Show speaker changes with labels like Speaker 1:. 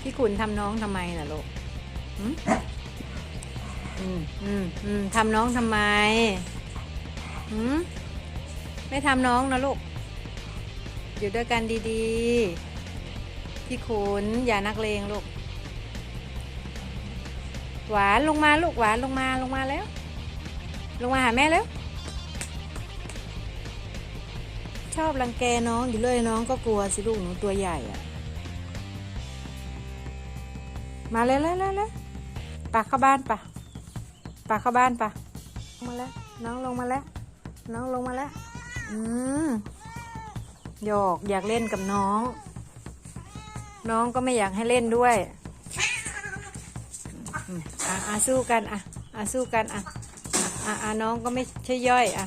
Speaker 1: พี่ขุนทำน้องทำไมน่ะลูกหืมอืมอืมอืมทำน้องทำไมหืมไม่ทำน้องนะลูก อยู่ด้วยกันดีๆ พี่ขุนอย่านักเลงลูก หวานลงมาลูกหวานลงมาลงมาแล้ว ลงมาหาแม่แล้ว ชอบรังแกน้องอยู่เลยน้องก็กลัวสิลูกหนูตัวใหญ่อะ มาเลยแล้วแล้วแล้วปากเข้าบ้านปะปากเข้าบ้านปะมาแล้วน้องลงมาแล้ว น้องลงมาแล้ว อืมหยอกอยากเล่นกับน้อง น้องก็ไม่อยากให้เล่นด้วยอะอะสู้กันอะอะสู้กันอะอะอะน้องก็ไม่ใช่ย่อยอะ